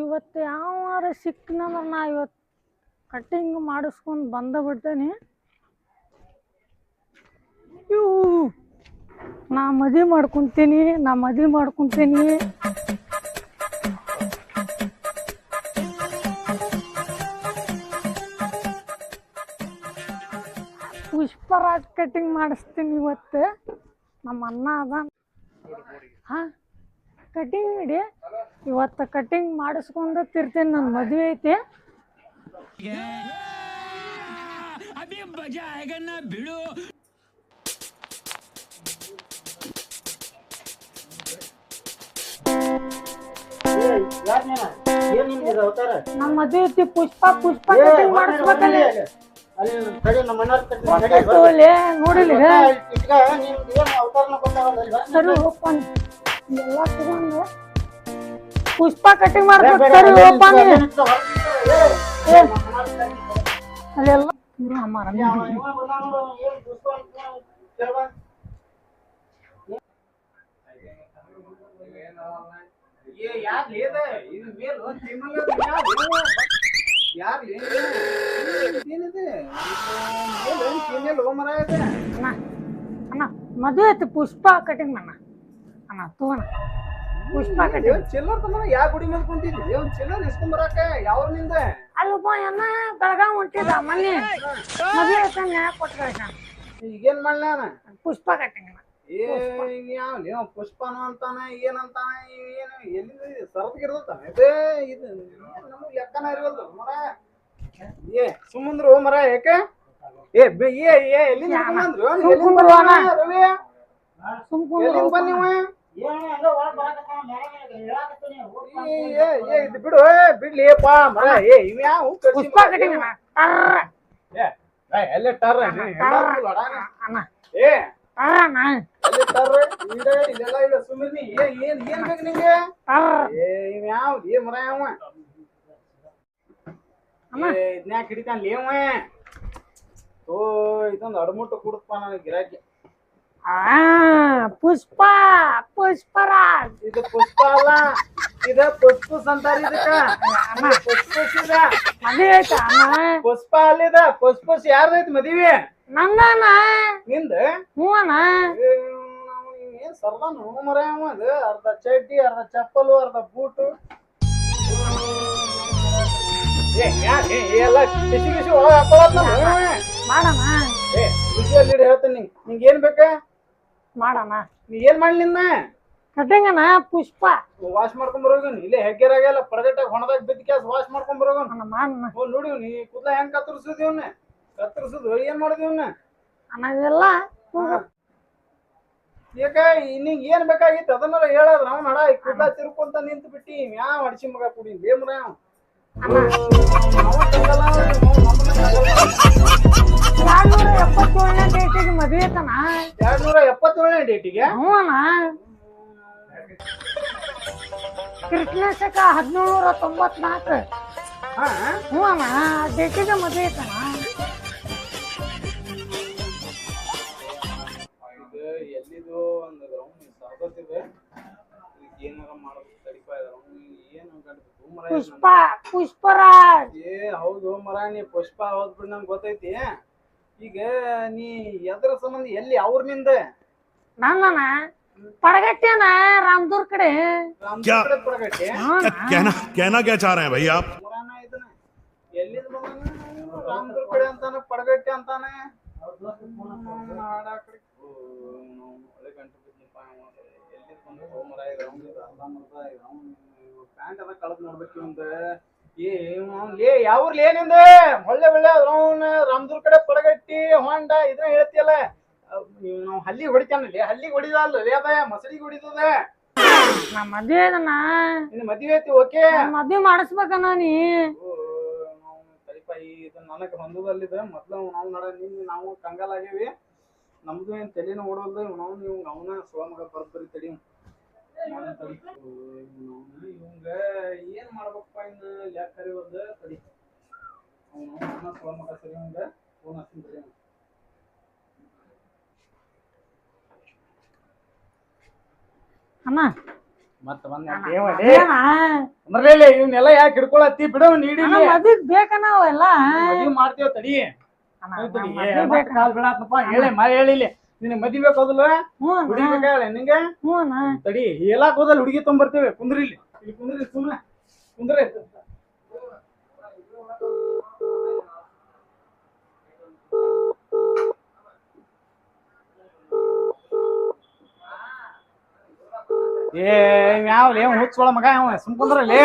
ಇವತ್ತು ಯಾವಾರ ಸಿಕ್ಕನಂದ್ರೆ ನಾ ಇವತ್ತು ಕಟ್ಟಿಂಗ್ ಮಾಡಿಸ್ಕೊಂಡು ಬಂದ ಬಿಡ್ತೇನೆ. ಇವು ನಾ ಮದುವೆ ಮಾಡ್ಕೊತೀನಿ, ನಾ ಮದುವೆ ಮಾಡ್ಕೊತೀನಿ. ಪುಷ್ಪರಾಜ್ ಕಟ್ಟಿಂಗ್ ಮಾಡಿಸ್ತೀನಿ ಇವತ್ತು. ನಮ್ಮ ಅಣ್ಣ ಅದ ಹಾಂ? ಕಟ್ಟಿಂಗ್ ಇಡಿ ಇವತ್ತು ಕಟ್ಟಿಂಗ್ ಮಾಡಿಸ್ಕೊಂಡು ತಿರ್ತೀನಿ ನನ್ನ ಮದುವೆ ಐತಿ ಬಿಡು ನಮ್ಮ ಮದುವೆ ಐತಿ ಪುಷ್ಪ ಪುಷ್ಪ ಕಟ್ಟಿಂಗ್ ಮಾಡಿಸ್ಬೇಕಲ್ಲಿ ನೋಡಿಲ್ಲ ಸರಿ ಹೋಗ್ಕೊಂಡು ಎಲ್ಲ ತಗೊಂಡು ಪುಷ್ಪ ಕಟಿಂಗ್ ಮಾಡ್ತಾರೆ ಬೇಡ, ಸರಿ ಬೇಡ, ಹೋಗ್ಪಾನಿ ಅಲ್ಲಿ ನಿಂತ್ಕೊ, ಹೊರಗ್ ನಿಂತ್ಕೊ. ಏ, ಏ, ನಮ್ಮ ಮನೆಯವ್ರ ಕಟ್ಟಿ. ಅಲ್ಲೆಲ್ಲ ಪೂರ ಅಮ್ಮಾರ ಯಾವ ಇವ ಬಂದಾನ ನೋಡು, ಏನ್ ಪುಷ್ಪ ಅಂತ ಕೇಳ್ಬಾ. ಏ ಯಾರ್ ಲೇದ ಇದು ಮೇಲು ತಿಮ್ಮಲ್ಲ ಯಾರು ಯಾರ್ ಲೇ ಏನಿದೆ ಮೇಲು ತಿನ್ನಲ್ಲ ಮರ ಇದೆ ಅಣ್ಣ ಅಣ್ಣ ಮದುವೆ ಆಯ್ತು ಪುಷ್ಪ ಕಟಿಂಗ್ ಅಣ್ಣ ಅಣ್ಣ ತೋಣ ಪುಷ್ಪ ಕಟ್ಟಿ. ಚಿಲ್ಲರ್ ತಮ್ಮ ಯಾ ಗುಡಿ ಮೇಲೆ ಕುಂತಿದ್ದಿ? ಒಂದ್ ಚಿಲ್ಲರ್ ಇಸ್ಕೊಂಡ್ ಬರಾಕ ಯಾವ್ರನಿಂದ ಅಲ್ಲಪ್ಪ ಅಣ್ಣ ಬೆಳಗಾವ್ ಹೊಂಟಿದ ಮೊನ್ನೆ. ಮದುವೆ ನ್ಯಾಯ ಕೊಟ್ಟು ಕಳ್ಸ್ಯಾನ. ಈಗೇನ್ ಮಾಡ್ಲ ನಾನ? ಪುಷ್ಪ ಏ ಯಾವ ನೀವು ಪುಷ್ಪನು ಅಂತಾನ ಏನಂತಾನ ಏನು ಎಲ್ಲಿಂದ ಸರದ್ಗಿರ್ದತಾನ ಇದೇ ಇದು ನಮಗ್ ಲೆಕ್ಕನ ಇರವಲ್ದು ಮರ. ಏ ಸುಮ್ಮಂದ್ರು ಮರ ಯಾಕೆ ಏ ಏ ಎಲ್ಲಿಂದ ಹಿಡ್ಕೊಂಬಂದ್ರು? ರವಿ? ಸುಮ್ಕೊಂಡು ಎಲ್ಲಿಂದ ಬಂದಿವ ಇದು ಬಿಡು ಬಿಡ್ಲಿ ಪಾ ಮರ ಏ ಇವ್ ಯಾವ ಪುಷ್ಪ ಕಟಿಂಗ್ ಎಲ್ಲ ಟರ್ ಏ ಹಿಡಿತಾನ ಓ ಇದೊಂದು ಅಡಮುಟ್ಟು ಕುಡುತ್ತಪ್ಪ ನನಗೆ ಗಿರಾಕಿ. ಆ ಪುಷ್ಪ ಪುಷ್ಪರಾಜ್. ಇದು ಪುಷ್ಪ ಅಲ್ಲ ಇದ ಪುಷ್ಪುಸ್ ಅಂತಾರ ಇದಕ್ಕ. ಇದು ಪುಷ್ಪಸ್ ಇದ ಮದುವೆ ಅಣ್ಣ ಪುಷ್ಪ ಅಲ್ಲಿದ ಪುಷ್ಪುಸ್ ಯಾರ್ದೈತಿ ಮದಿವಿ? ನನ್ನ ನಿಂದ? ಹ್ಞೂ ಅಣ್ಣ ಏನು ಸರ್ದಾನು ಮರ ಅದು. ಅರ್ಧ ಚಡ್ಡಿ ಅರ್ಧ ಚಪ್ಪಲು ಅರ್ಧ ಬೂಟು. ಏ ಯಾ- ಏ, ಏ, ಎಲ್ಲ ಕಿಸಿ ಕಿಸಿ ಒಳಗೆ ಮಾಡಣ ಖುಷಿಯಲ್ಲಿ ಹೇಳ್ತೀನಿ ನಿಂಗೆ. ನಿಂಗೆ ಏನ್ ಬೇಕಾ? ಮಾಡಣ. ನೀ ಏನ್ ಮಾಡ್ಲಿ ನಿನ್ನ? ಕಟಿಂಗ್ ಅಣ್ಣ ಪುಷ್ಪ ವಾಶ್ ಮಾಡ್ಕೊಂಡ್ ಬರೋಗನ್ ಇಲ್ಲೇ ಹೆಗ್ಗೆರಾಗೆಲ್ಲ ಪ್ರಜೆಕ್ಟಾಗ ಹೊಣದಾಗ ಬಿದ್ದ ಕ್ಯಾಸ್ ವಾಶ್ ಮಾಡ್ಕೊಂಡ್ ಬರೋಗನ್ ಅಣ್ಣ ಮಾಡಣ ಓ ನೋಡಿ ನೀ ಕುದ್ಲ ಹೆಂಗ್ ಕತ್ತರಿಸಿದಿ ಅವ್ನ ಕತ್ತರಿಸಿದ್ ಏನ್ ಮಾಡಿದಿ ಅವ್ನ ಅನ್ನೋದೆಲ್ಲ ಈಗ ನಿಂಗೆ ಏನ್ ಬೇಕಾಗಿತ್ತು? ಅದನ್ನೆಲ್ಲ ಹೇಳೋದ್ರ ನಾವು ನಡ ಈ ಕೂದಲ ತಿರ್ಕೊಂತ ನಿಂತು ಬಿಟ್ಟಿ ಯಾವ ಅಡಿಸಿ ಮಗ ಕುಡಿ ದೇಮ್ರ ಎರಡ್ನೂರ ಎಪ್ಪತ್ತೇಳನೇ ಡೇಟಿಗೆ ಮದುವೆ ಎರಡ್ ನೂರ ಎಪ್ಪತ್ತೇಳನೇ ಡೇಟಿಗೆ ಹ್ಞೂ ಅಣ್ಣ. ಕೃಷ್ಣ ಶಕ ಹದಿನೇಳುನೂರ ತೊಂಬತ್ನಾಲ್ಕು. ಹಾ. ಹ್ಞೂ ಅಣ್ಣ. ಡೇಟಿಗೆ ಮದುವೆ ಐತಣ್ಣ ಇದು ಎಲ್ಲಿದು ಒಂದು ಗ್ರೌಂಡ್ ಸರ್ಬತ್ತಿದೆ ಏನಾರ ಮಾಡೋದು ತಡಿಪ ಏನು ಗಂಟು ಪುಷ್ಪ ಪುಷ್ಪರಾಜ್. ಏ ಹೌದು ಮರ ನೀ ಪುಷ್ಪ ಹೌದ್ ಬಿಡ್ ನಂಗೆ ಗೊತ್ತೈತಿ. ಈಗ ನೀ ಎದ್ರ ಸಂಬಂಧ ಎಲ್ಲಿ ಅವ್ರನಿಂದ ನಂದಣ್ಣ ಪಡಗಟ್ಟೆನ ರಾಮದೂರ್ ಕಡೆ ಕ್ಯಾ? ಪಡಗಟ್ಟಿ ಹ್ಞೂ क्या कहना कहना क्या चाह रहे हैं भाई आप ಮುರಾನ ಇದನ್ನ ಎಲ್ಲಿಂದ ಬಂದಾನ ರಾಮದುರ್ ಕಡೆ ಅಂತಾನೆ ಪಡಗಟ್ಟಿ ಅಂತಾನೆ ನಾಡ ಕಡೆ ಓ, ಅವ್ನು ಒಳ್ಳೆ ಗಂಟು ಬಿದ್ನಪ್ಪ ಅವ. ಎಲ್ಲಿಂದ ಬಂದ ಓ ಮರ ಇದು ಅವ್ನು ಇದು ಅರ್ಧ ಮರ್ಧ ಇದು ಅವ್ನು ಪ್ಯಾಂಟ್ ಅದ ಕಳ್ದ್ ನೋಡ್ಬೇಕು ಇವಂದ ಏ ಅವ್ನ್ ಲೇ ಯಾವ್ರಲ್ಲಿ ಏನಿಂದ ಒಳ್ಳೆ ಒಳ್ಳೆ ಅವ್ನ ರಾಮದುರ್ ಕಡೆ ಪಡಗಟ್ಟಿ ಹೊಂಡ ಇದನ್ನ ಹೇಳ್ತಿಯಲ್ಲ? ನಾವು ಹಲ್ಲಿಗೆ ಹೊಡಿತಾನಲ್ಲಿ ಹಲ್ಲಿಗೆ ಹೊಡಿದ ಅಲ್ಲ ಲೇ ಅದ ಮಸಡಿಗೆ ಹೊಡಿತದ. ನಮ್ಮ ಮದ್ವೆ ಅದನ್ನ. ನಿನ್ನ ಮದ್ವೆ ಐತಿ ಓಕೆ? ಮದ್ವೆ ಮಾಡಿಸ್ಬೇಕ ನೀ. ನಾವು ತಡಿಪಾಯಿ ಇದು ನನಗೆ ಹೊಂದದಲ್ಲಿದೆ. ಮೊದ್ಲು ನಾವು ನಡ ನಿನ್ನ ನಾವು ಕಂಗಾಲ್ ಆಗೇವಿ ನಮ್ದು ಏನ್ ತಲೆನ ಓಡೋಲ್ದು ನಾವು ನೀವು ಅವನ ಸುಳ ಮಗ ಬರ್ಬರಿ ತಡಿ. ಇವಂಗ ಏನ್ ಮಾಡ್ಬೇಕಪ್ಪ ಇನ್ನು? ಲೆಕ್ಕ ಕರಿಯೋದು? ತಡಿ ಅವನು ಅನ್ನ ಸುಳ ಮಗ ಸರಿ ಫೋನ್ ಹಚ್ತೀನಿ. ಮತ್ತ ಬಂದ ಇವನ್ನೆಲ್ಲ ಯಾಕೆ ಹಿಡ್ಕೊಳತ್ತಿ? ಬಿಡು ನೀಡಿ ಮದ್ವಿಗ್ ಬೇಕನ ಅವೆಲ್ಲ ಮದ್ವಿ ಮಾಡ್ತೇವ ತಡಿ. ಕಾಲ್ ಬಿಡಾತ್ನಪ್ಪ ಹೇಳಿ ಮಾ ಹೇಳಿಲ್ಲ ನಿನಗೆ ಮದಿ ಬೇಕಾದಲ್ಲ? ಹುಡುಗಿ ಬೇಕಾಗಲ್ಲ ನಿಂಗೆ ತಡಿ ಹೇಳಕ್ ಹೋದಲ್ಲ ಹುಡುಗಿ ತೊಗೊಂಬರ್ತೇವೆ. ಕುಂದ್ರಿ ಇಲ್ಲಿ. ಇಲ್ಲಿ ಕುಂದ್ರಿ ಸುಮ್ಮನೆ ಕುಂದ್ರಿ ಏ ಯಾವ ಏನ್ ಹುಚ್ಚೊಳ ಮಗ ಅವ ಸುಮ್ ಕುಂದ್ರಲ್ಲಿ.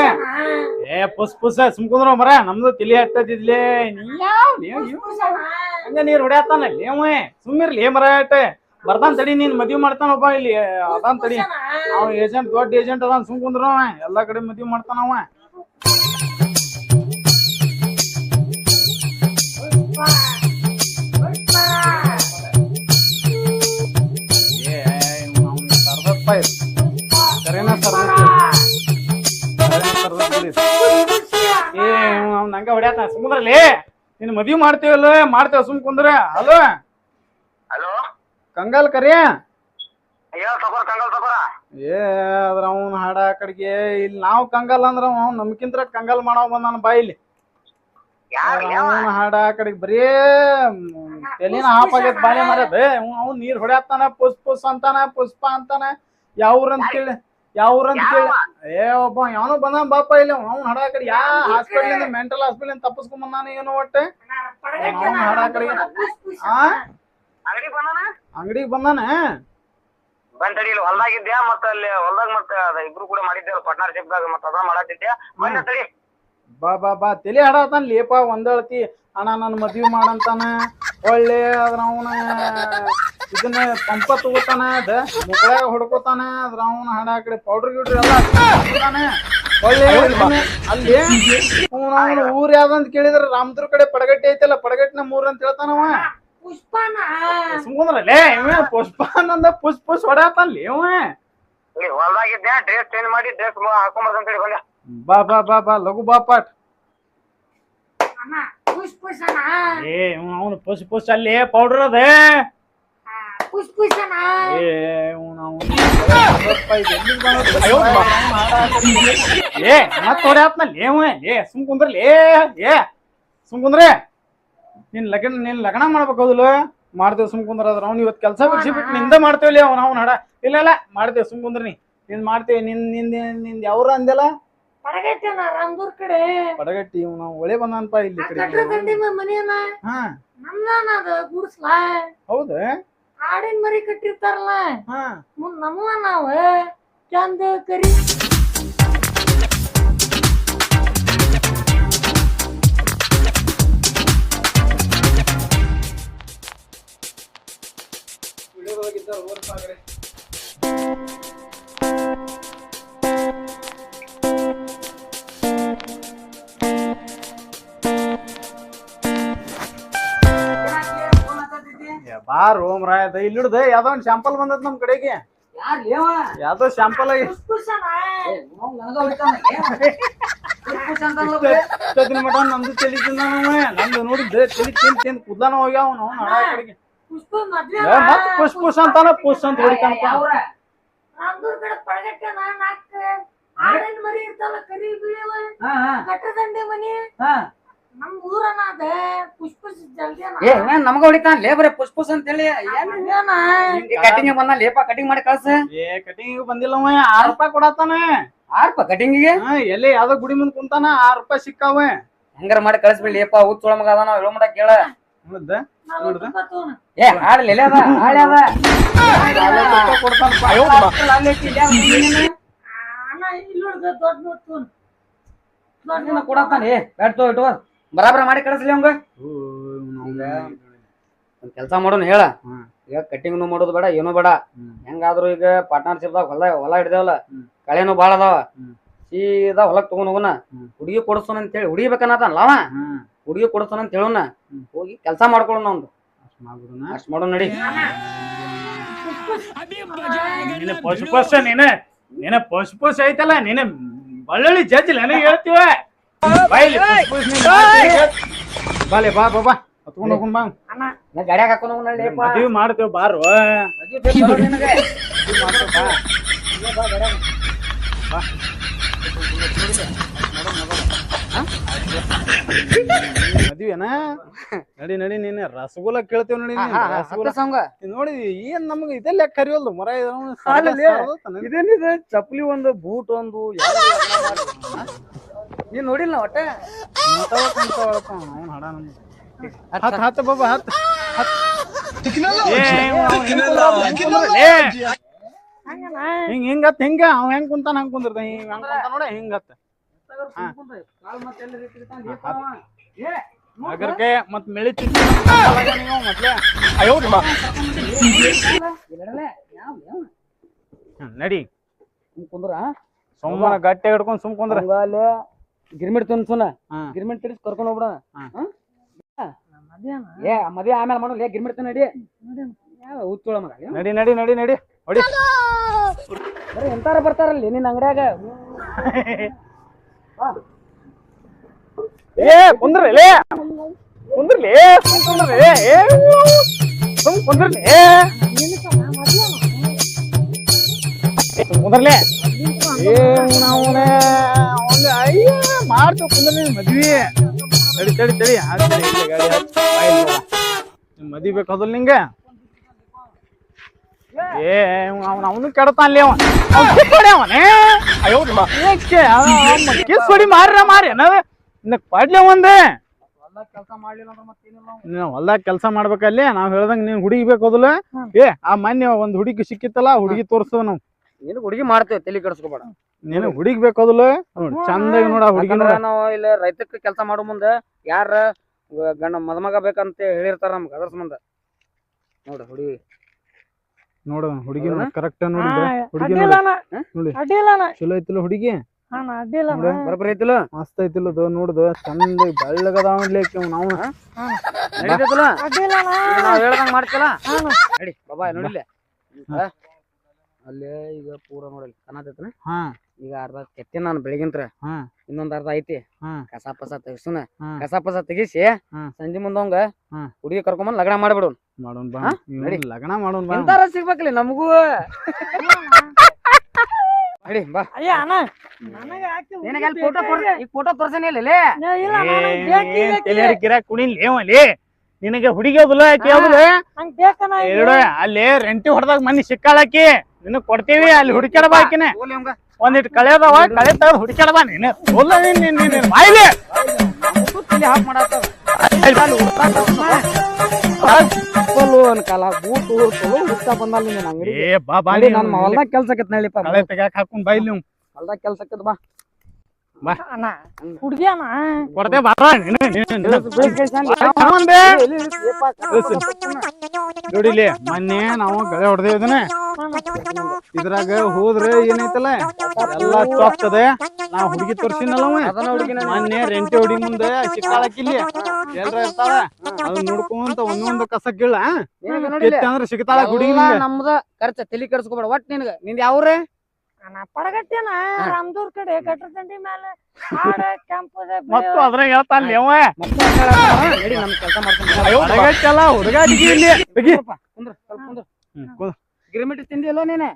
ಏ ಪುಸ್ ಪುಸ್ ಸುಮ್ ಕುಂದ್ರ ಮರ ನಮ್ದು ತಲಿ ಹಟ್ಟದಿದ್ಲೆ ನೀ ಯಾವ ನೀವ್- ಇವ್ ಹಂಗ ನೀರ್ ಹೊಡ್ಯಾತಾನ? ಲೇವ ಸುಮ್ಮಿರ್ಲಿ ಮರ ಅಟ್ಟ ಬರ್ತಾನ ತಡಿ ನೀನ್ ಮದ್ವಿ ಮಾಡ್ತಾನಪ್ಪ ಇಲ್ಲಿ ಅದಾನ್ ತಡಿ. ಅವ. ಏಜೆಂಟ್ ದೊಡ್ಡ ಏಜೆಂಟ್ ಅದಾನ ಸುಮ್ ಕುಂದ್ರ ಅವ. ಎಲ್ಲಾ ಕಡೆ ಮದ್ವಿ ಮಾಡ್ತಾನ ಅವ. ಏ ಸರ್ದಪ್ಪ. ಕರೆನ. ಏ ಹಂಗ ಹೊಡ್ಯಾತ ಸುಮ್ಮದ್ರಲ್ಲಿ ನಿನ್ ಮದ್ವಿ ಮಾಡ್ತೇವಲ್ಲ ಮಾಡ್ತೇವ ಸುಮ್ ಕುಂದ್ರೆ. Hello hello? ಕಂಗಾಲ್ ಕರಿ? ಏ ಅದ್ರ ಅವನ್ ಹಾಡ ಆ ಕಡೆಗೆ. ಇಲ್ಲಿ ನಾವ್ ಕಂಗಾಲ್ ಅಂದ್ರ ಅವನು ನಮ್ಕಿಂತ ಕಂಗಾಲ್ ಮಾಡೋ ಬಂದಾನ ಬಾಯಿಲಿ. ಅವನ ಹಾಡ ಆ ಕಡೆಗೆ ಬರೀ ತಲೆನ ಹಾಫ್ ಆಗೈತ್ ಬಾಳೆ ಮರದ ಅವ್ನು ನೀರ್ ಹೊಡ್ಯಾತಾನ ಪುಸ್ ಪುಸ್ ಅಂತಾನ ಪುಷ್ಪ ಅಂತಾನ. ಯಾವ್ರಂತ ಕೇಳಿ. ಯಾವ್ರ ಅಂತ ಕೇಳಿ ಏ ಒಬ್ಬ ಯಾವನು ಬಂದ ಬಾಪ ಇಲ್ಲ ಅವ್ನ ಕಡೆ ಯಾ ಹಾಸ್ಪಿಟಲ್ ಮೆಂಟಲ್ ಹಾಸ್ಪಿಟಲ್ ತಪ್ಪಿಸ್ಕೊಂಡ್ ಬಂದಾನ ಏನೋ ಒಟ್ಟೆ ಅವ್ನ ಹಾಡ ಆ ಅಂಗಡಿ ಬಂದಾನ? ಅಂಗಡಿಗೆ ಬಂದಾನ? ಬಂದ್ ತಡಿ ಇಲ್ಲಿ ಹೊಲ್ದಾಗಿದ್ಯಾ ಮತ್ತ ಅಲ್ಲಿ ಹೊಲ್ದಾಗ ಮತ್ತ ಇಬ್ರು ಕೂಡ ಮಾಡಿದ್ದೇವಲ್ಲ ಪಾರ್ಟ್ನರ್ಶಿಪ್ ದಾಗ ಮತ್ತ ಅದ ಮಾಡತ್ತಿದ್ಯಾ ಬಂದ ತಡಿ. ಬಾ ಬಾ ಬಾ. ತಲೆ ಹಾಡತಾನ ಲೇಪ ಒಂದಳತಿ ಅಣ್ಣ ನನ್ನ ಮದ್ವಿ ಮಾಡಂತಾನ. ಒಳ್ಳೆ ಅದ್ರ ಅವನ ಇದನ್ನ ಪಂಪ ತಗೋತಾನ ಅದ ಮುಕ್ಕಳಾಗ ಹೊಡ್ಕೋತಾನ ಅದ್ರ ಅವನ ಹಣ ಆ ಕಡೆ ಪೌಡರ್ ಗಿಡ್ರಿ ಎಲ್ಲ ಹಾಕ್ತಾನ. ಒಳ್ಳೆ ಅಲ್ಲಿ ಅವನ ಊರ್ ಯಾವ್ದಂತ ಕೇಳಿದ್ರ ರಾಮದುರ್ ಕಡೆ ಪಡಗಟ್ಟಿ ಐತಲ್ಲ ಪಡಗಟ್ಟಿನ ಮೂರ್ ಅಂತ ಹೇಳ್ತಾನವ ಪುಷ್ಪಾನ. ಸುಮ್ಕೊಂದ್ರಲ್ಲೇ ಇವ ಪುಷ್ಪ ನಂದ ಪುಷ್ಪ ಪುಷ್ ಹೊಡ್ಯಾತಲ್ಲಿ ಇವ ಡ್ರೆಸ್ ಚೇಂಜ್ ಮಾಡಿ ಡ್ರೆಸ್ ಹಾಕೊಂಬರ್ದಂತ ಹೇಳಿ ಬಂದೆ. ಬಾ ಬಾ ಬಾ ಬಾ ಲಘು ಬಾ ಪಾಟ್ ಅಣ್ಣ ಪುಷ್ಪಸನ ಏ ಅವನು ಪುಷ್ ಪುಷ್ ಅಲ್ಲಿ ಪೌಡರ್ ಅದೇ. ಪುಷ್ಪಸನ ಏ ಅವ್ನು ಅವ್ನು ಏ ಮತ್ ಹೊಡ್ಯಾತ್ನಲ್ಲಿ ಏವ ಏ ಸುಮ್ ಕುಂದ್ರಲಿ ಏ ಏ ಸುಮ್ ಕುಂದ್ರೆ. ನಿನ್ ಲಗ್ನ ನಿನ್ ಲಗ್ನ ಮಾಡ್ಬೇಕು ಹೌದಲ್ಲ? ಮಾಡ್ತೇವ್ ಸುಮ್ ಕುಂದ್ರ. ಅದ್ರ ಅವ್ನು ಇವತ್ತು ಕೆಲಸ ಬಿಡ್ಸಿ ಬಿಟ್ಟು ನಿಂದ ಮಾಡ್ತೇವಲ್ಲಿ ಅವ್ನ ಅವ್ನ ಹಡ. ಇಲ್ಲ ಇಲ್ಲ ಮಾಡ್ತೇವ್ ಸುಮ್ ಕುಂದ್ರ ನೀನ್ ನಿನ್ ಮಾಡ್ತೇವಿ ನಿನ್ನಿಂದ ನಿಂದ ಯಾವ್ರ ಅಂದೆಲ್ಲ ಪಡಗಟ್ಟೆನ ರಾಮದೂರ್ ಕಡೆ ಪಡಗಟ್ಟಿ ಇವ್ನು ನಾವು ಒಳೆ ಬಂದಾನಪ್ಪ ಇಲ್ಲಿ ಈ ಕಡೆ ಕಟ್ರ ದಂಡಿ ಮನೆಯನ ಹಾ ನಮ್ದಾನ ಅದ ಗುಡ್ಸ್ಲ ಹೌದಾ ಆಡಿನ ಮರಿ ಕಟ್ಟಿರ್ತಾರಲ್ಲ ಹಾ ಮುಂದ್ ನಮ್ಮವ ನಾವ ಚಂದ ಕರಿ ಏ, ಬಾರೋ ರೋಮ್ ಇಲ್ಲಿ ಇಲ್ಲಿಡ್ದ ಯಾವ್ದೋ ಒಂದ್ ಶಾಂಪಲ್ ಬಂದದ್ ನಮ್ ಕಡೆಗೆ. ಯಾವ್ದೋ ಶಾಂಪಲ್ ಆಗಿ ಇಷ್ಟೊತ್ತಿನ ಮಟ ನಮ್ದು ತಲಿ ನಂದು ನೋಡಿದ್ದೆ ತಲಿ ತಿಂದ್ ತಿಂದ್ ಕುದ್ಲಾನ ಹೋಗ್ಯಾವ ಅವ್ನು. ಹಣ ಕಡೆಗೆ. ಪುಷ್ಪ ಮದ್ವೆ ಏ, ಮತ್ ಪುಷ್ ಪುಷ್ ಅಂತಾನ ಪುಷ್ ಅಂತ ಹೊಡಿತಾನಪ್ಪ. ಮರಿ ಇರ್ತಾವಲ್ಲ ಕರಿ ಬೀಳವ ಕಟ್ಟದಂಡೆ ಮನೆ. ಮನಿ ನಮ್ ಊರನ ಅದ ಪುಷ್ಪ ಜಲ್ದಿ ಏ ಏನ್ ನಮಗ ಹೊಡಿತಾನ? ಲೇ ಬರೇ ಪುಷ್ ಪುಸ್ ಅಂತ ಹೇಳಿ ಕಟಿಂಗ್ ಬಂದ ಲೇಪ ಕಟಿಂಗ್ ಮಾಡಿ ಕಳ್ಸ. ಏ ಕಟಿಂಗ್ ಬಂದಿಲ್ಲ ಆರ್ ರೂಪಾಯಿ ಕೊಡತಾನ ಆರ್ಪ ಕಟಿಂಗಿಗೆ ಹಾ ಎಲ್ಲಿ ಯಾವ್ದೋ ಗುಡಿ ಮುಂದ್ ಕುಂತಾನ ಆರ್ ರೂಪಾಯಿ ಸಿಕ್ಕಾವ. ಹೆಂಗಾರ ಮಾಡಿ ಕಳ್ಸ್ಬಿಡಿ ಲೇಪ ಹುಚ್ಚೊಳ ಮಗ ಅದಾನ ಹೇಳೋ ಮಟ ಕೇಳ. ಏ ಹಾಡ್ಲಿ ಅದ ಹಾಳೆ ಏ ಬ್ಯಾಡ್ ತೋ ಇಟ್ಟು ಬರಾಬರ ಮಾಡಿ ಕಳಿಸ್ಲಿ ಅವಂಗ. ಒಂದ್ ಕೆಲಸ ಮಾಡೋಣ ಹೇಳ. ಈಗ ಕಟ್ಟಿಂಗ್ನು ಮಾಡೋದು ಬೇಡ ಏನೂ ಬೇಡ. ಹೆಂಗಾದ್ರು ಈಗ ಪಾರ್ಟ್ನರ್ಶಿಪ್ದಾಗ ಹೊಲ ಹೊಲ ಹಿಡ್ದೇವಲ್ಲ ಕಳೆನೂ ಭಾಳ ಅದಾವ. ಸೀದಾ ಹೊಲಕ್ ತಗೊಂಡ್ ಹೋಗೋಣ ಹುಡುಗಿ ಕೊಡಿಸೋಣ ಅಂತ ಹೇಳಿ ಹುಡುಗಿ ಬೇಕನ್ನತ್ತಲ್ಲ ಅವ ಹುಡುಗಿ ಕೊಡಿಸೋಣ ಅಂತ ಹೇಳೋಣ ಹೋಗಿ ಕೆಲಸ ಮಾಡ್ಕೊಳೋಣ ಒಂದು ಅಷ್ಟ್ ಮಾಡೋಣ ನಡಿ. ನೀನು ಪಶು ಪಶ ನೀನು ನೀನು ಪಶು ಪಶು ಐತಲ್ಲ ನೀನು ಬಳ್ಳಳ್ಳಿ ಜಜ್ಜಿ ನನಗೆ ಹೇಳ್ತೀವ. ಬಾಲೆ ಬಾ ಬಾ ಬಾ. ಹತ್ಕೊಂಡ್ ಹೋಗೋಣ ಬಾ. ನಾ ಗಾಡ್ಯಾಗ ಹಾಕೊಂಡು ಹೋಗೋಣ ಮದ್ವಿ ಮಾಡ್ತೇವ್ ಬಾರೋ. ಮದ್ವೆನ ನಡಿ ನಡಿ ನೀನ್ ರಸಗುಲ್ಲ ಕೇಳ್ತೇವ್ ನೋಡಿ ರಸಗುಲ್ಲ. ನೋಡಿ ಏನ್ ನಮ್ಗ ಇದೆಲ್ಲ ಕರಿಯೋಲ್ದು? ಮರ. ಇದೇನಿದೆ? ಚಪ್ಪಲಿ ಒಂದು ಬೂಟ್ ಒಂದು. ನೀನ್ ನೋಡಿಲ್ಲ ಒಟ್ಟ? ಹತ್ ಹತ್ ಬಾಬಾ ಹತ್ ಹಿಂಗ್ ಕುಂದ್ರ, ಹಿಂಗ್. ಅವ ಹೆಂಗ್ ಕುಂತಾನ ಹಂಗ್ ಕುಂದಿರ್ತ ಹಿಂಗ ಹಂಗ್ ಕುಂತಾನ ನೋಡ ಹಿಂಗ್ ಹತ್. ಅಗರ್ಕೆ ಮತ್ ಮೆಳಿ ಮೊದ್ಲೇ ಅಯ್ಯೋ ನಡಿ. ಕುಂದ್ರ? ಸೋಮವಾರ ಗಟ್ಟಿ ಹಿಡ್ಕೊಂಡ್ ಸುಮ್ ಕುಂದ್ರ. ಅಲ್ಲಿ ಗಿರ್ಮಿಟ್ ತಿನ್ಸೋಣ. ಗಿರ್ಮಿಟ್ ತಿರ್ಸ್ ಕರ್ಕೊಂಡು ಹೋಗ್ಬಿಡ. ಏ ಮದ್ವೆ ಆಮೇಲೆ ಮಾಡೋಲ್ಲ ಗಿರ್ಮಿಟ್ ತಿನ್ನ ನಡಿ. ಹುಚ್ಚೋಳ ಮಗ? ನಡಿ ನಡಿ ನಡಿ ನಡಿ. ಹೊಡಿ. ಬರೀ ಎಂತಾರ ಬರ್ತಾರಲ್ಲಿ ನಿನ್ನ ಅಂಗಡ್ಯಾಗ? ಏ ಕುಂದ್ರಲಿ ಲೇ. ಕುಂದ್ರಲಿ ಕುಂದ್ರಲಿ ಏ ಸುಮ್ ಕುಂದ್ರಲಿ ಏ. ಕುಂದ್ರಲಿ. ಏ ಅವನೇ ಅಯ್ಯ ಮದ್ವಿ. ತಡಿ ತಡಿ ಮದ್ವಿ ಬೇಕಾದಲ್ ನಿಂಗೆ? ಏ ಅವನ ಅವನು ಕೆಡತಾನ್ಲಿ ಅವ ಅವ್ನ್. ಅಯ್ಯೋ ಕಿಸ್ ಹೊಡಿ ಮಾರ್ರ ಮಾರಿ ಏನದ? ಪಡ್ಲೆ ಒಂದೇ ಹೊಲ್ದಾಗ ಕೆಲಸ ಮಾಡ್ಬೇಕಲ್ಲಿ ನಾವ್ ಹೇಳ್ದಂಗ ನೀನ್ ಹುಡುಗಿ ಬೇಕೋದಲ್ಲ ಏ ಆ ಮೊನ್ನೆ ಒಂದ್ ಹುಡುಗಿ ಸಿಕ್ಕಿತ್ತಲ್ಲ ಹುಡುಗಿ ತೋರಿಸ್ತೇವ ನಾವು ನೀನು ಹುಡುಗಿ ಮಾಡ್ತೇವೆ ತಲೆ ಕೆಡಿಸ್ಕೋಬೇಡ. ನೀನು ಹುಡುಗಿ ಬೇಕದಲ್ಲ ಚಂದ ಚಂದಾಗಿ ನೋಡ ಹುಡುಗಿ ನೋಡ. ನಾವು ಇಲ್ಲಿ ರೈತಕ್ಕೆ ಕೆಲಸ ಮಾಡೋ ಮುಂದೆ ಯಾರ ಗಂಡ ಮದುಮಗ ಬೇಕಂತ ಹೇಳಿರ್ತಾರ ನಮ್ಗೆ ಅದ್ರ ಸಂಬಂಧ. ನೋಡ ಹುಡುಗಿ. ನೋಡ ಹುಡುಗಿ? ಕರೆಕ್ಟ್ ನೋಡಿ ಹುಡುಗಿ ಅಡ್ಡಿಲ್ಲ ನೋಡಿ. ಅಡ್ಡಿಲ್ಲ ಚಲೋ ಐತಿಲ್ಲ ಹುಡುಗಿ. ಬರಬರಿ ಐತಿಲ್ಲ? ಮಸ್ತ್ ಐತಿಲ್ಲ ನೋಡ್ದು ಚಂದ ಬೆಳ್ಳಗದ ನಾವು ನಡೀತೈತಲ್ಲ? ಅಡ್ಡಿಲ್ಲ ನಾವ್ ಹೇಳ್ದಂಗ್ ಮಾಡ್ತಿಲ್ಲ ಹಾಂ ನಡಿ ಬಾಬಾ ನೋಡಿಲ್ಲ ಈಗ ಅಲ್ಲೇ ಈಗ ಪೂರ ನೋಡಲಿ ಕಾಣತೈತನ ಹಾ. ಈಗ ಅರ್ಧ ಕೆತ್ತಿನ ನಾನು ಬೆಳಗಿಂತ್ರ ಹಾ. ಇನ್ನೊಂದ್ ಅರ್ಧ ಐತಿ. ಹಾ. ಕಸ ಪಸ ತೆಗಿಸುನ. ಕಸ ಪಸ ತೆಗಿಸಿ. ಸಂಜೆ ಮುಂದವಂಗ ಹಾ. ಹುಡುಗಿ ಕರ್ಕೊಂಬಂದ್ ಲಗ್ನ ಮಾಡ್ಬಿಡು ಮಾಡೋಣ ಬಾ. ಹಾ? ಇವ್ನ್ ನಡಿ. ಲಗ್ನ ಮಾಡೋನ್ ಬಾ. ಸಿಗ್ಬೇಕಲ್ಲಿ ನಮಗೂ. ನಡಿ ಬಾ. ಅಯ್ಯ ಅಣ್ಣ. ನನಗೆ ಯಾಕೆ ನಿನಗೆ ಅಲ್ಲಿ ಫೋಟೋ ಈಗ ಫೋಟೋ ತೋರ್ಸನೇ ಇಲ್ಲ ಲೇ. ಏ, ಇಲ್ಲ ನನಗೆ ಬೇಕೇ ಬೇಕೇ. ತಲೆ ಗಿರಾಕ್ ಕುಣಿಲ್? ಲೇವಲ್ಲಿ ನಿನಗೆ ಹುಡುಗಿ ಹೋದಲ್ಲ ಆಕಿ ಹೋದಲ್ಲ ನಂಗ್ ಬೇಕಣ್ಣ ಈಗ. ಎರಡು ಅಲ್ಲಿ ರೆಂಟಿ ಹೊಡೆದಾಗ ಮನಿ ಸಿಕ್ಕಾಳಾಕಿ ನಿನಗ್ ಕೊಡ್ತೀವಿ ಅಲ್ಲಿ ಹುಡುಕ್ಯಾಡ ಬಾ. ಕಳೆದವ ಅವಂಗ. ಕಳೆಯದವ ಕಳೆ ತೆಗೆದು ಹುಡುಕ್ಯಾಡ ಬಾ ನೀನು. ಒಲ್ಲ ನೀನು ನೀನು ನೀನು ಬಾಯ್ಲಿ ಹಾಕ್ ಬೂಟು ಚಲೋ ಬಂದಲ್ಲ ನೀನ್ ಅಂಗಡಿ ಏ ಬಾ ಬಾ ನನ್ನ ಹೊಲ್ದಾಗ ಕೆಲ್ಸ ಆಕತ್ ನಳಿಪ್ಪ ಕಳೆ ತೆಗ್ಯಾಕ ಹಾಕೊಂಡ್ ನೀವು ಹೊಲ್ದಾಗ ಕೆಲ್ಸ ಆಕತ್ ಬಾ. ಅಣ್ಣ ಹುಡುಗಿ ಅಣ್ಣ. ಬಾರ ನೋಡಿಲಿ ಮೊನ್ನೆ ನಾವು ಗದೆ ಹೊಡೆದೇ ಇದನ್ನ ಇದ್ರಾಗ ಹೋದ್ರೆ ಏನೈತಲ್ಲ ಎಲ್ಲಾ ಚೊಕ್ಕದೆ ನಾ ಹುಡುಗಿ ತೋರ್ಸಿನಲ್ಲವ ಅದನ್ನ ಹುಡುಗಿನ ಮೊನ್ನೆ ರೆಂಟಿ ಹುಡುಗಿ ಮುಂದೆ ಸಿಕ್ಕಾಳಕ್ಕಿಲ್ಲಿ ಎಲ್ರ ಇರ್ತಾಳ ಅದನ್ನ ನೋಡ್ಕೊಂತ ಒಂದೊಂದು ಕಸ ಕೀಳ ಅಂದ್ರ ಸಿಗ್ತಾಳ ಹುಡುಗಿ ನಮ್ದ ಖರ್ಚ ತಲಿ ಕರ್ಸ್ಕೊಬೇಡ ಒಟ್ ನಿನ್ಗ. ನಿಂದ ಯಾವ್ರೆ? ಅಣ್ಣ ಪಡಗಟ್ಟಿನ ರಾಮದೂರ್ ಕಡೆ ಗಟ್ರದಂಡಿ ಮೇಲೆ ಆಡ ಕೆಂಪದ ಮತ್ತು ಅದ್ರಾಗ ಹೇಳ್ತಾನ ಮತ್ತೆ ನಡಿ ನಮ್ ಕೆಲಸ ಹೊರಗಟ್ಟಲ್ಲ ಹುಡುಗ ಇಲ್ಲಿ? ತೆಗಿ. ಕುಂದ್ರ ಸ್ವಲ್ಪ ಕುಂದ್ರ ಹ್ಮ್, ಕುಂದ್ರ. ಗಿರಿಮಿಟ್ ತಿಂದಿಲ್ಲ ನೀನೆ?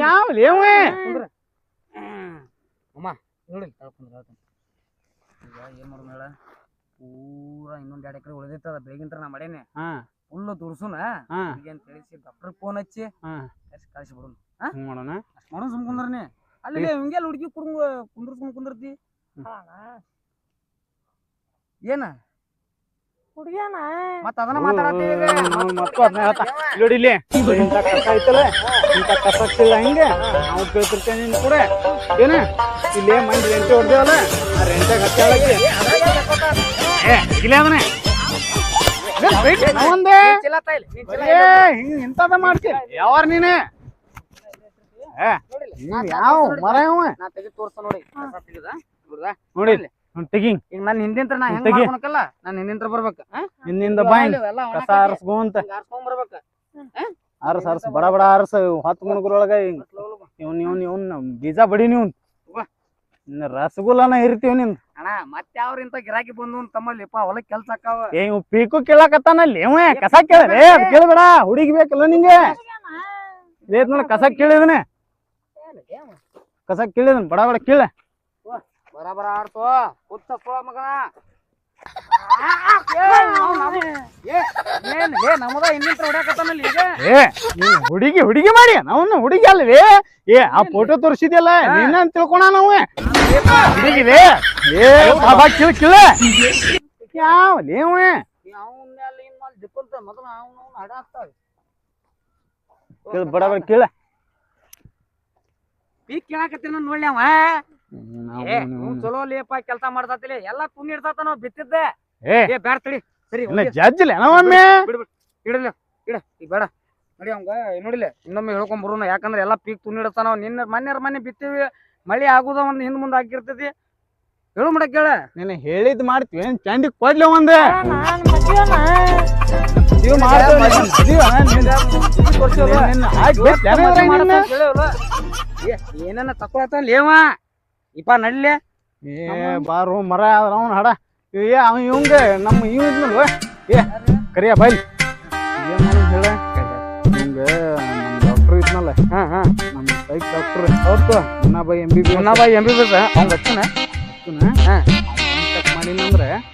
ಯಾವ ಲೇವ ಕುಂದ್ರ. ಅಮ್ಮ ನೋಡಿ ಕುಂದ್ರ ಏನ್ ಮಾಡೋಣ ಹೇಳ ಪೂರಾ ಇನ್ನೊಂದ್ ಎರಡ್ ಎಕರೆ ಉಳಿದೈತದ ಬೇಗಿಂತ್ರ ನಾ ಮಾಡೇನೆ. ಹಾ. ಫುಲ್ ತುರ್ಸುನ ಹಾ. ತಿಳಿಸಿ ಡಾಕ್ಟರ್ ಫೋನ್ ಹಚ್ಚಿ ಹಾ. ಕಳ್ಸಿ ಕಳ್ಸಿ ಬಿಡೋಣ ಹಂಗ್ ಮಾಡೋಣ? ಅಷ್ಟ್ ಮಾಡೋಣ ಸುಮ್ ಕುಂದ್ರನಿ ಅಲ್ಲಿ ಹಿಂಗೆಲ್ಲ ಹುಡುಗಿ ಕುಡ್ಂಗ ಕುಂದ್ರಸ್ಕೊಂಡ್ ಕುಂದಿರ್ತಿ. ಏನ? ಹುಡುಗಿ ಅಣ್ಣ ಮತ್ತ ಅದನ್ನ ಮಾತಾಡತ್ತೀವಿ ಮತ್ತು ಅದನ್ನ ಹೇಳ್ತಾ. ನೋಡಿ ಇಲ್ಲಿ. ಇಂಥ ಕಸ ಐತಲ್ಲ? ಇಂಥ ಕಸ ಕೀಳ ಹಿಂಗೆ? ನಾವು ನಿನ್ ಕೂಡ. ಏನ? ಇಲ್ಲೇ ಮಂದಿ ರೆಂಟೆ ಹೊಡ್ದೇವಲ್ಲ ಆ ರೆಂಟೆಗೆ ಹತ್ತಾಳಕ್ಕೆ ಏ ಇಲ್ಲ ಅದನ್ನ ಇಂಥದ ಮಾಡ್ತಿ. ಯಾವಾರ ನೀನೆ? ಯಾವ ಮರ ನೋಡಿ. ಈಗ ನನ್ನ ಹಿಂದಿಂತ್ರ ನಾ ಹೆಂಗ್ ತೆಗಿ. ಮಾಡ್ಕೊಳಕಲ್ಲ? ನಾನು ಹಿಂದಿಂತ್ರ ಬರ್ಬೇಕ. ಹಿಂದಿಂದ ಬಾ ಹಿಂಗ್ ಕಸ ಆರಿಸ್ಕೊಂತ ಆರ್ಸ್ಕೊಂಡ್ ಬರ್ಬೇಕ. ಆರಸ್ ಆರಸ್ ಬಡ ಬಡ ಆರಸ್ ಹತ್ತು ಗುಣಗುರೊಳಗ ಹಿಂಗ್. ಇವ್ನ್ ಇವ್ನ್ ಇವ್ನ್ ಬೀಜ ಬಡಿ ನೀವು ರಸಗುಲ್ಲನ ಇರ್ತೀವ್ ನಿನ್ ಅಣ್ಣ ಮತ್ತೆ ಯಾವ್ರ ಇಂತ ಗಿರಾಕಿ ಬಂದು ತಮ್ಮಲ್ಲಿಪ್ಪ ಹೊಲಕ್ ಕೆಲ್ಸ ಆಕಾವ ಏ ಇವ್ ಪೀಕು ಕೇಳಕತ್ತಾನಲ್ಲಿ ಇವ ಕಸ ಕೇಳ್ರೆ ಅದ್ ಕೇಳ್ಬೇಡ ಹುಡುಗಿ ಬೇಕಲ್ಲ ನಿಂಗೆ. ಇದೇತ್ ನೋಡ ಕಸ ಕೇಳಿದನೆ. ಕಸ ಕೇಳಿದನ್ ಬಡ ಬಡ ಕೀಳ. ಬರಾಬರ ಆಡ್ತೋ ಕುತ್ತ ಮಗನ. ಹುಡುಗಿ ಹುಡುಗಿ ಮಾಡಿ ನಾವು ಹುಡುಗಿ ಅಲ್ವೇ? ಏ ಆ ಫೋಟೋ ತೋರಿಸಿದ್ಯಲ್ಲ ನೀನ ತಿಳ್ಕೊಣ ನಾವು? ಹುಡುಗಿ ಏ ಬಾಬಾ ಕಿಳ ಕಿಳ. ಯಾವ ಲೇವ ಅವನ ಅವನು ಬಡ ಬಡ ಕಿಳ ಈ ಕೇಳಾಕತ್ತೀನಿ ನೋಡ್ಲಿ ಅವ. ಏ ಚಲೋ ಲೇಪ ಕೆಲಸ ಮಾಡ್ತಾತಿಲಿ ಎಲ್ಲಾ ತುಣಿ ಇಡ್ತಾತ ನಾವ್ ಬಿತ್ತಿದ್ದೆ. ಏ. ಏ ಬ್ಯಾಡ ತಡಿ. ಸರಿ ಇಲ್ಲ ಜಜ್ಜಿಲ್ಲ ಇಡಲ್ಲ ಇಡ. ಈಗ ಬೇಡ. ನೋಡಿ ಅವಂಗ ನೋಡಿಲ್ಲ ಇನ್ನೊಮ್ಮೆ ಹೇಳ್ಕೊಂಡ್ ಬರೋಣ. ಯಾಕಂದ್ರೆ ಎಲ್ಲಾ ಪೀಕ್ ತುಣಿ ಇಡ್ತಾನ ನಿನ್ನ ಮನ್ಯಾರ ಮನೆ ಬಿತ್ತೀವಿ. ಮಳಿ ಆಗುದ ಒಂದ್ ಹಿಂದ್ ಮುಂದ್ ಆಗಿರ್ತೈತಿ. ಹೇಳು ಮಾಡಕ್ ಕೇಳ. ನೀನು ಹೇಳಿದ್ ಮಾಡ್ತೀವಿ. ಏನ್ ಚಂಡಿ ಕೊಡ್ಲಿ ಒಂದ್? ಏನನ್ನ ಮದ್ವೆನ ಇವ್ ಮಾಡ್ತೀವಿ ನಿನ್ನ. ಹಾಕಿ ಬಿಡ್ತೀಯ ನಿನ್ನ? ಏನೇನ ತಕೊಳತ ಲೇವ ಇಪ್ಪ ನಡ್ಲೆ. ಏ ಬಾರು ಮರ ಆದ್ರ ಅವ್ನ ಹಡ. ಏ ಅವ ಇವಂಗ ನಮ್ಮ ಇವ್ ಇದ್ನಲ್ವ? ಏ ಕರಿಯ ಬೈಲ್. ಏನ್ ಮಾಡೋದು ಹೇಳ? ನಮ್ಮ ಡಾಕ್ಟರ್ ಇದ್ನಲ್ಲ. ಹಾ ಹಾ. ನಮ್ಮ ಸೈಕ್ ಡಾಕ್ಟರ್ ಹೌದು ಮುನ್ನಾಬಾಯಿ ಎಂ ಬಿ ಬಿ ಮುನ್ನಾ ಬಾಯಿ ಎಂಬಿ ಬಿಡ್ದ ಅವ್ನ್ ಹಚ್ಚನ ಹಾ. ಚೆಕ್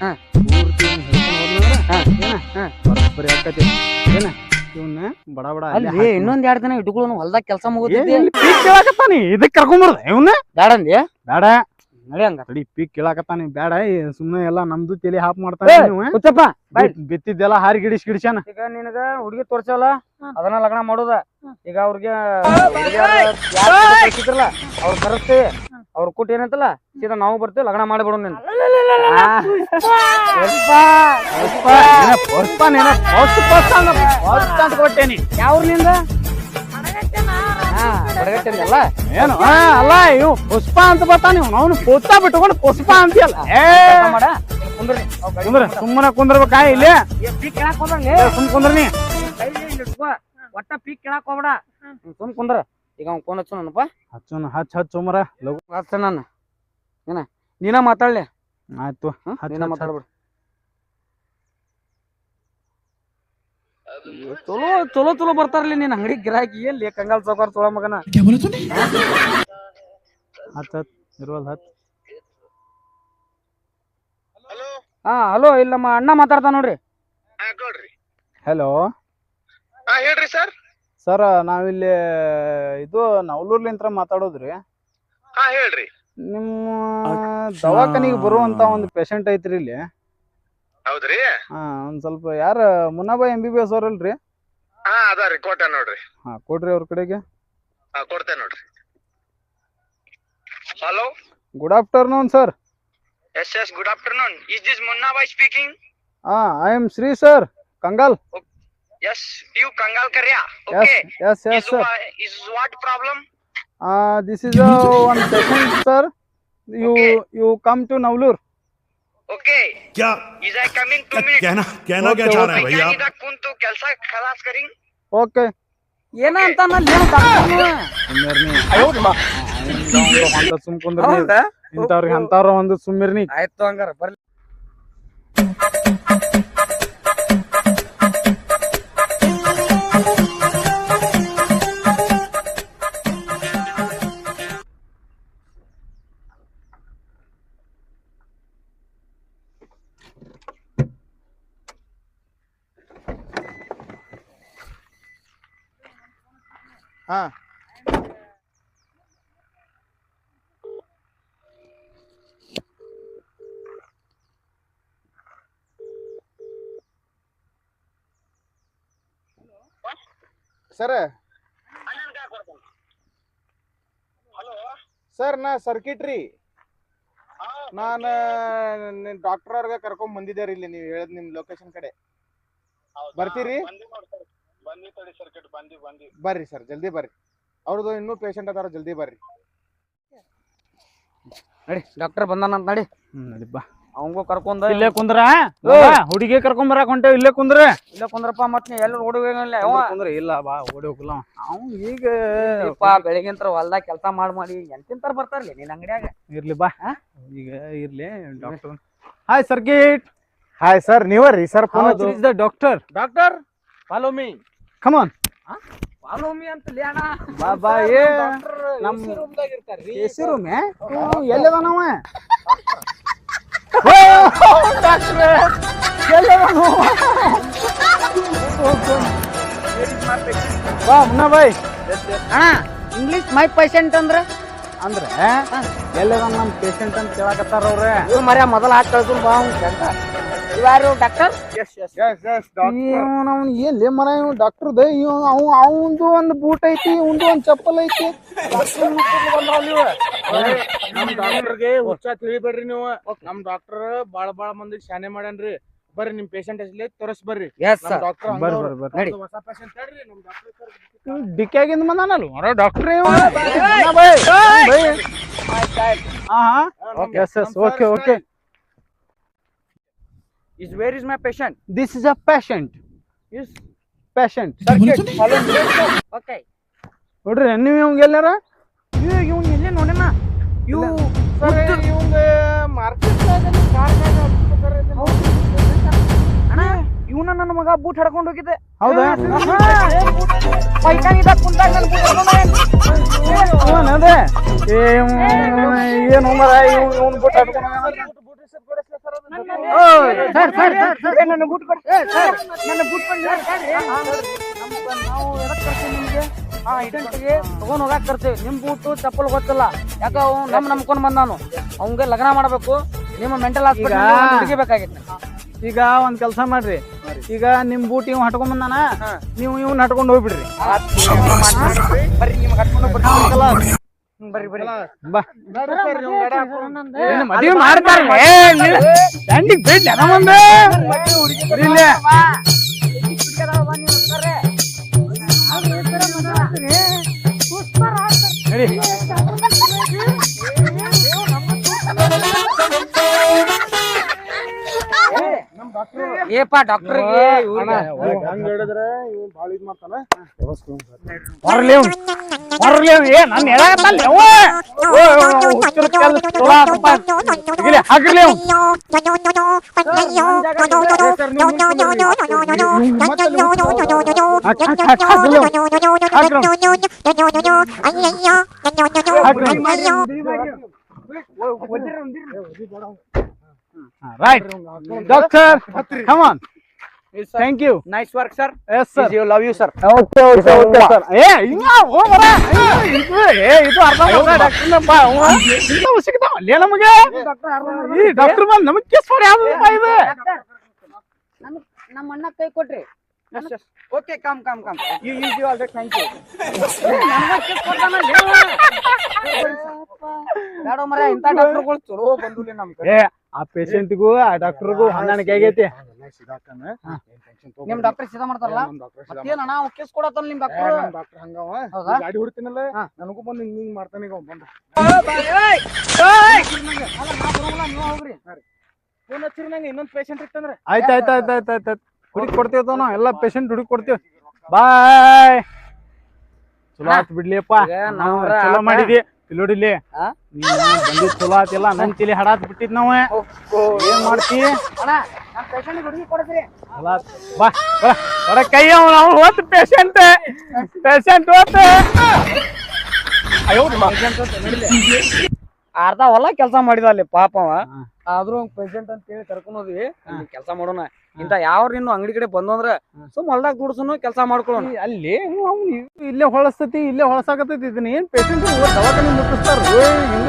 ಹಾ. ಪೂರ್ತಿ ಹಿಡ್ಕೊಂಡ್ ಹೋದ್ನಂದ್ರ ಹಾ. ಏನ? ಹಾ. ಬರೋಬ್ಬರಿ ಆಕತಿ ಏನ? ಇವನ್ನ ಬಡ ಬಡ ಅಲ್ಲೇ ಅಲ್ಲಿ ಇನ್ನೊಂದ್ ಎರಡ್ ದಿನ ಇಟ್ಕೊಳ್ಳೋನು ಹೊಲ್ದಾಗ ಕೆಲಸ ಮುಗಿದೈತಿ ಪೀಕ್ ಕೇಳಾಕತ್ತಾನಿ ಇದಕ್ ಕರ್ಕೊಂಬರ್ದ ಇವನ್ನ ಬ್ಯಾಡಂದಿ ಬೇಡ ನಡಿ ಹಂಗ ತಡಿ ಪೀಕ್ ಕೇಳಾಕತ್ತಾನಿ ಬೇಡ ಈ ಸುಮ್ನೆ ಎಲ್ಲಾ ನಮ್ದು ತಲೆ ಹಾಪ್ ಮಾಡ್ತಾನೆ ನೀವು ಬಿತ್ತಿದ್ದೆಲ್ಲ ಹಾರಿ ಗಿಡಿಸ್ ಗಿಡಿಸ್ಯಾನ. ಈಗ ನಿನಗ ಹುಡುಗಿ ತೋರ್ಸಲ್ಲ ಅದನ್ನ ಲಗ್ನ ಮಾಡುದ. ಈಗ ಅವ್ರಿಗೆ ಸಿಕ್ಕಿದ್ರಲ್ಲ ಅವ್ರ ಕರೆಸ್ತೀವಿ ಅವ್ರ ಕೂಟ ಏನಂತಲ್ಲ ಸೀದಾ ನಾವು ಬರ್ತೇವೆ ಲಗ್ನ ಮಾಡ್ಬಿಡೋಣ ನೀನು. ಕೊಟ್ಟೇನಿ ಯಾವ್ರನಿಂದ ಏನು? ಅಲ್ಲ ಇವ್ ಪುಷ್ಪ ಅಂತ ಬರ್ತಾನೆ ಅವನು ಪುತ್ತ ಬಿಟ್ಕೊಂಡು ಪುಷ್ಪ ಅಂತೀಯಲ್ಲ. ಮಾಡ ಕುಂದ್ರಿ. ಕುಂದ್ರ. ಸುಮ್ಮನೆ ಕುಂದ್ರಬೇಕಾ ಇಲ್ಲಿ? ಸುಮ್ಮನೆ ಕೇಳಾಕ್ ಒಟ್ಟ ಪೀಕ್ ಕೇಳಾಕ್ ಹೋಗ್ಬೇಡ. ಸುಮ್ ಕುಂದ್ರ. ಈಗ ಅವ್ನ್ ಫೋನ್ ಹಚ್ಚು ನನಪ್ಪ ಹಚ್ಚುನ ಹಚ್ ಹಚ್ ಮರ ಲಗು. ಹಚ್ಚ ನಾನು ಏನ? ನೀನ ಮಾತಾಡ್ಲಿ? ಆಯ್ತು. ನೀನ. ಮಾತಾಡ್ಬಿಡು. ಚಲೋ ಚಲೋ ಚಲೋ ಬರ್ತಾರಲ್ಲಿ ನೀನ್ ಅಂಗಡಿ ಗಿರಾಕಿ. ಎಲ್ಲಿ? ಕಂಗಾಲ್ ಸೌಕರ್ ಚಲೋ ಮಗನ. ಹಚ್ ಇರುವಲ್ ಹತ್ ಹಾ ಹಲೋ ಇಲ್ಲಮ್ಮ. ನಮ್ಮ ಅಣ್ಣ ಮಾತಾಡ್ತಾನ ನೋಡ್ರಿ. ಹಲೋ ಹಾ ಹೇಳ್ರಿ ಸರ್ ಸರ್ ನಾವಿಲ್ಲಿ ಇದು ನವಲೂರ್ಲಿಂತ್ರ ಮಾತಾಡೋದ್ರಿ. ಹಾ ಹೇಳ್ರಿ. ನಿಮ್ಮ ದವಾಖಾನಿಗೆ ಬರುವಂತ ಒಂದು ಪೇಷಂಟ್ ಐತ್ರಿ ಇಲ್ಲಿ. ಹೌದ್ರಿ? ಹಾ ಒಂದ್ ಸ್ವಲ್ಪ ಯಾರ Munnabhai M B B S ಅವ್ರಲ್ರಿ? ಹಾ ಅದಾರಿ ಕೋಟೆ ನೋಡ್ರಿ. ಹಾ ಕೊಡ್ರಿ ಅವ್ರ ಕಡೆಗೆ. ಹಾ ಕೊಡ್ತೇನೆ ನೋಡ್ರಿ. Hello good afternoon sir yes yes good afternoon is this Munnabhai speaking ಹಾ I am Shri sir Kangal S you ಕಂಗಾಲ್ ಕರ್ಯಾ yes okay yes yes sir is what problem this is one patient sir you you come to Navalur okay क्या is I coming to minute कहना कहना क्या Okay, चाह रहे हैं भैया आप ವೈಜ್ಞಾನಿಕ ಕುಂತು ಕೆಲಸ ಖಲಾಸ್ ಕರಿಂಗ್ ಓಕೆ ಏನ ಅಂತ ಸುಮ್ ಕುಂದ್ರಿ ಇಂಥವ್ರಿಗೆ ಅಂತಾರ ಒಂದು ಸುಮ್ಮಿರ್ನಿ ಆಯ್ತು ಹಂಗಾರ ಬರ್ಲಿ ಹಾ. ಸರ್. ಸರ್, ನಾ ಸರ್ಕಿಟ್ರಿ ನಾನು ಡಾಕ್ಟರ್ ಅವ್ರಿಗೆ ಕರ್ಕೊಂಡ್ ಬಂದಿದ್ದೆ ಇಲ್ಲಿ, ನೀವು ಹೇಳಿದ್ ನಿಮ್ ಲೊಕೇಶನ್ ಕಡೆ. ಬರ್ತೀರಿ? ಬರ್ರಿ ಸರ್ ಜಲ್ದಿ ಬರ್ರಿ. ಅವ್ರದ್ದು ಇನ್ನೂ ಪೇಷಂಟ್ ಅದಾರ ಜಲ್ದಿ ಬರ್ರಿ. ನಡಿ ಡಾಕ್ಟರ್ ಬಂದಾನಂತ ನಡಿ. ನಡಿ ಬಾ. ಅವಂಗೂ ಕರ್ಕೊಂಡ ಇಲ್ಲೇ ಕುಂದ್ರ? ಹುಡುಗಿ ಕರ್ಕೊಂಡ್ ಬರಾಕ್ ಹೊಂಟೇವ್ ಇಲ್ಲೇ ಕುಂದ್ರ. ಇಲ್ಲೇ ಕುಂದ್ರಪ್ಪ ಮತ್ ನೀ ಎಲ್ಲ ಕುಂದ್ರ ಇಲ್ಲ ಬಾ ಓಡಿ ಹೋಗಲ್ಲ ಅವ್ ಈಗ ಬೆಳಿಗ್ಗೆಂತ್ರ ಹೊಲ್ದಾಗ ಕೆಲಸ ಮಾಡಿ ಮಾಡಿ ಎಂತಿಂತಾರ ಬರ್ತಾರಲ್ಲ ನಿನ್ ಅಂಗಡಿಯಾಗ? ಇರ್ಲಿ ಬಾ. ಈಗ ಇರ್ಲಿ doctor hi circuit hi sir ನೀವರಿ sir phone doctor doctor follow me come on follow me ಅಂತ ಎಸಿ ರೂಮ್ ನಾವ ಬಾ ಮುನ್ನ ಬಾಯ್ ಹಾ ಇಂಗ್ಲಿಷ್ ಮೈ ಪೇಷಂಟ್ ಅಂದ್ರೆ? ಅಂದ್ರೆ ಎಲ್ಲದ ನಮ್ ಪೇಷಂಟ್ ಅಂತ ಕೇಳಕತ್ತಾರ ಅವ್ರೆ? ಮರ್ಯಾ ಮರ್ಯ ಮೊದಲ ಹಾಕಿ ಕಳ್ಸು ಬಾ ಇವಾರು ಡಾಕ್ಟರ್ ಅವ್ನು ಏನ್ ಲೇ ಮರ ಇವ್ ಡಾಕ್ಟರ್ ಇವ್ ಅವ್ ಅವಂದು ಒಂದ್ ಬೂಟ್ ಐತಿ ಇವಂದು ಒಂದ್ ಚಪ್ಪಲ್ ಐತಿ. ನಮ್ ಡಾಕ್ಟರ್ಗೆ ಹುಚ್ಚ ತಿಳಿಬೇಡ್ರಿ ನೀವು. ನಮ್ ಡಾಕ್ಟರ್ ಬಾಳ ಬಾಳ ಮಂದಿ ಶಾನೆ ಮಾಡ್ಯಾನ್ರಿ. ಬರ್ರಿ ನಿಮ್ ಪೇಷಂಟ್ ಹೆಸಲಿ ತೋರಿಸ್ ಬರ್ರಿ. ಡಿಕ್ಕಿಯಾಗಿಂದ ಬಂದಾನಲ್ಲ ಮರ doctor yes yes okay okay is where is my patient this Is a patient is patient okay ನೋಡ್ರಿ ನೀವು ಇವಂಗ ಎಲ್ಲಾರ ಇವ್ ಇವ್ನ ಎಲ್ಲೇ ನೋಡೇನ ಸರ್ ಇವಂಗ ಮಾರ್ಕೆಟ್ ಅಣ್ಣ. ಇವನ ನನ್ನ ಮಗ ಬೂಟ್ ಹಡ್ಕೊಂಡು ಹೋಗಿದ್ದೆ. ಹೌದಾ? ಇದ್ದಾಗ ಕುಂತಾಗ ನನ್ ಬೂಟ್ ಹಡ್ಕೊಂಡು ಅದೇ? ಏನು ಮರ ಇವ್ನ ಬುಟ್ ಸರ್ ಸರ್ ಸರ್ ನನ್ನ ಬೂಟ್ ಕೊಡಿ ಸರ್ ನನ್ನ ಬೂಟ್ ಕೊಡಿ ಸರ್, ನಾವು ಎದಕ್ ಕರ್ತೀವಿ ನಿಮ್ಗೆ ಹಾ ಇಡಂಟಿಗೆ ತಗೊಂಡ್ ಹೋಗಾಕ್ ಕರ್ತೀವಿ ನಿಮ್ ಬೂಟು ಚಪ್ಪಲ್ ಗೊತ್ತಿಲ್ಲ ಯಾಕ ಅವ್ ನಮ್ ನಂಬ್ಕೊಂಡ್ ಬಂದಾನು ಅವಂಗೆ ಲಗ್ನ ಮಾಡ್ಬೇಕು ನಿಮ್ಮ ಮೆಂಟಲ್ ಹಾಸ್ಪಿಟಲ್ ಈಗ- ಈಗ ಒಂದ್ ಕೆಲಸ ಮಾಡ್ರಿ ಈಗ ನಿಮ್ ಬೂಟ್ ಇವ್ ಹಟ್ಕೊಂಡ್ ಬಂದಾನ ನೀವು ಇವ್ನ ಹಟ್ಕೊಂಡ್ ಹೋಗ್ಬಿಡ್ರಿ ಬರ್ರಿ. ನಿಮ್ಗೆ ಹಟ್ಕೊಂಡು ಹ್ಮ್, ಬರ್ರಿ ಬರ್ರಿ ಬಾ ನಂದು ಏನ್ ಮದ್ವಿ ಮಾಡ್ತಾರಲ್ಲ ದಂಡಿಗ್ ಬಿಡ್ಲಿ ಏಪಾ ಡಾಕ್ಟರ್ಗೆ ಹಂಗ ಹೇಳಿದ್ರೆ ಇವ್ ಬಾಳ ಇದ್ ಮಾಡ್ತಾನ ಬರ್ಲಿ ಅವ್ನ್. ಬರ್ಲಿ ಅವ್ನ್. ಏ ನನ್ ಹೇಳಕತ್ತಲ್ಲ ಅವ್ವ. ಓ, ಓ, ಓ, Doctor, come on. Yes, sir. Thank you. Nice work, sir. Yes, sir. You love right doctor Okay, okay, thank you nice work sir yes sir you love you sir okay okay okay sir ಏ ಹಿಂಗ ಇದು ಏ ಇದು ಅರ್ಧ doctor ಬಾ ಅವ ಇಂತ ಸಿಗ್ತಾವ ಅಲ್ಲೇ ನಮಗೆ? ಈ ಡಾಕ್ಟರ್ ಬಂದ್ ನಮಗ್ ಕೇಸ್ ಮಾಡಿ ಯಾವ್ದು ಇದು? ನಮ್ಮ ಅಣ್ಣ ಕೈ ಕೊಟ್ರಿ. Okay come come come you use you already thank you ಬೇಡ. ಮರ ಇಂಥ ಡಾಕ್ಟರ್ಗಳು ಚಲೋ ಬಂದಿಲ್ಲ ನಮ್ಮ ಕಡೆ ಏ ಆ ಪೇಷಂಟ್ಗೂ ಆ ಡಾಕ್ಟರ್ಗೂ ಹೊಂದಾಣಿಕೆ ಆಗೈತಿ. ನಿಮ್ ಡಾಕ್ಟರ್ ಸೀದಾ ಮಾಡ್ತಾರಲ್ಲ? ಮತ್ತೇನ ಅಣ್ಣ ಅವ್ ಕೇಸ್ ಕೊಡತ್ತಲ್ಲ ನಿಮ್ ಡಾಕ್ಟರ್ ಡಾಕ್ಟರ್ ಹಂಗವ. ಗಾಡಿ ಹುಡ್ತೀನಲ್ಲ? ನನಗೂ ಬಂದು ಹಿಂಗ್ ಹಿಂಗ್ ಮಾಡ್ತಾನೆ ಈಗ ಬಂದು. ಫೋನ್ ಹಚ್ಚಿರಿ ನಂಗೆ ಇನ್ನೊಂದ್ ಪೇಷಂಟ್ ಇತ್ತಂದ್ರೆ. ಆಯ್ತು ಆಯ್ತು ಆಯ್ತು ಆಯ್ತು ಆಯ್ತು ಆಯ್ತು. ಹುಡುಕ್ ಕೊಡ್ತೀವಿ ನಾವು. ಎಲ್ಲ ಪೇಷಂಟ್ ಹುಡುಕ್ ಕೊಡ್ತೀವಿ. ಬಾಯ್ ಚಲೋ ಆತ್ ಬಿಡ್ಲಿಯಪ್ಪ. ಚಲೋ. ಮಾಡಿದಿ. ತಿಳೋಡಿಲಿ ಆ? ಬಂದಿದ್ ಚಲೋ ಆತಿಲ್ಲ ನನ್ ತಿಳಿ ಹಡಾತ್ ಬಿಟ್ಟಿದ್ ನಾವ. ಏನ್ ಮಾಡ್ತಿ? ಬಾ ಕೈ ಅವ್ನು ಅವ್ನು ಹೋತ್ ಪೇಷಂಟ್ ಪೇಷಂಟ್ ಹೋತ್. ಅರ್ಧ ಹೊಲ ಕೆಲಸ ಮಾಡಿದ ಅಲ್ಲಿ ಪಾಪ ಅವ. ಆದ್ರೂ ಪೇಷಂಟ್ ಅಂತ ಹೇಳಿ ಕರ್ಕೊಂಡ್ ಹೋದ್ವಿ. ಕೆಲಸ ಮಾಡೋಣ. ಇಂತ ಯಾವ ಇನ್ನು ಅಂಗಡಿ ಕಡೆ ಬಂದು ಅಂದ್ರ ಸುಮ್ ಹೊಲ್ದಾಗ ದುಡ್ಸುನು ಕೆಲಸ ಮಾಡ್ಕೊಳ್ಳೋಣ ಅಲ್ಲಿ ಇಲ್ಲೇ ಹೊಳಸ್ತತಿ ಇಲ್ಲೇ ಹೊಳಸಾಕತೈತಿ ಇದನ್ನ. ಏನ್ ಪೇಷಂಟ್ ದವಾಖಾನೆ ಮುಟ್ಟಿಸ್ತಾರ?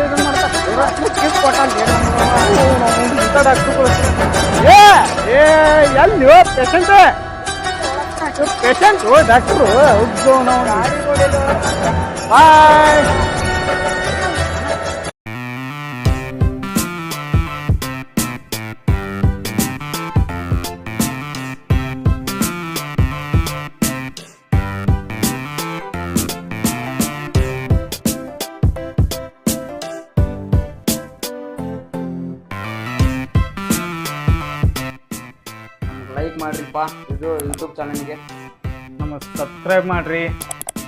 ಇದನ್ನ ಮಾಡ್ತಾರ. ಏ ಏ ಎಲ್ಲಿ ಪೇಷಂಟ್ ಪೇಷಂಟ್ ಡಾಕ್ಟ್ರು ಬಾಯ್ ಮಾಡ್ರಿಪ್ಪ ಇದು ಯೂಟ್ಯೂಬ್ ಚಾನಲ್ಗೆ ನಮ್ಮ ಸಬ್ಸ್ಕ್ರೈಬ್ ಮಾಡ್ರಿ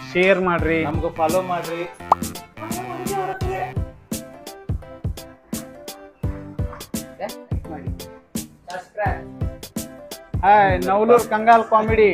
ಶೇರ್ ಮಾಡ್ರಿ. ನಮಗೂ ಫಾಲೋ ಮಾಡ್ರಿ. Hi Navalur ಕಂಗಾಲ್ comedy